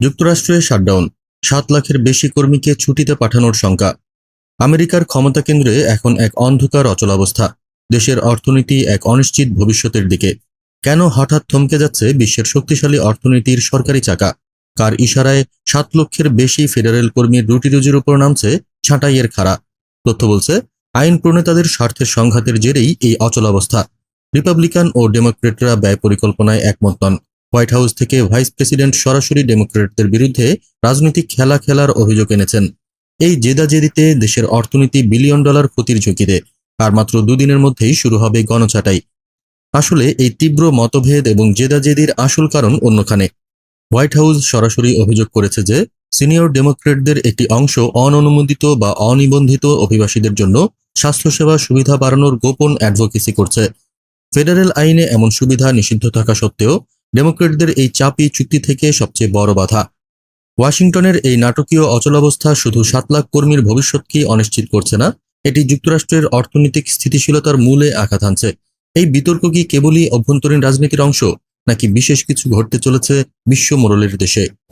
যুক্তরাষ্ট্রে শাটডাউন, সাত লাখের বেশি কর্মীকে ছুটিতে পাঠানোর শঙ্কা। আমেরিকার ক্ষমতা কেন্দ্রে এখন এক অন্ধকার অচলাবস্থা দেশের অর্থনীতি এক অনিশ্চিত ভবিষ্যতের দিকে। কেন হঠাৎ থমকে যাচ্ছে বিশ্বের শক্তিশালী অর্থনীতির সরকারি চাকা? কার ইশারায় সাত লক্ষের বেশি ফেডারেল কর্মীর রুটি রুজির উপর নামছে ছাঁটাইয়ের খাড়া? তথ্য বলছে, আইন প্রণেতাদের স্বার্থের সংঘাতের জেরেই এই অচলাবস্থা রিপাবলিকান ও ডেমোক্রেটরা ব্যয় পরিকল্পনায় একমত নন। হোয়াইট হাউস থেকে ভাইস প্রেসিডেন্ট সরাসরি ডেমোক্রেটদের বিরুদ্ধে রাজনৈতিক খেলা খেলার অভিযোগ এনেছেন। এই জেদাজেদিতে দেশের অর্থনীতি বিলিয়ন ডলার ক্ষতির ঝুঁকিতে, আর মাত্র দুদিনের মধ্যেই শুরু হবে গণছাটাই। আসলে এই তীব্র মতভেদ এবং জেদাজেদির আসল কারণ অন্যখানে। হোয়াইট হাউস সরাসরি অভিযোগ করেছে যে, সিনিয়র ডেমোক্রেটদের একটি অংশ অননুমোদিত বা অনিবন্ধিত অভিবাসীদের জন্য স্বাস্থ্যসেবা সুবিধা বাড়ানোর গোপন অ্যাডভোকেসি করছে। ফেডারেল আইনে এমন সুবিধা নিষিদ্ধ থাকা সত্ত্বেও ডেমোক্রেটদের এই চাপই চুক্তি থেকে সবচেয়ে বড় বাধা। ওয়াশিংটনের এই নাটকীয় অচলাবস্থা শুধু সাত লাখ কর্মীর ভবিষ্যৎকেই অনিশ্চিত করছে না, এটি যুক্তরাষ্ট্রের অর্থনৈতিক স্থিতিশীলতার মূলে আঘাত আনছে। এই বিতর্ক কি কেবলই অভ্যন্তরীণ রাজনীতির অংশ, নাকি বিশেষ কিছু ঘটতে চলেছে বিশ্ব মোড়লের দেশে?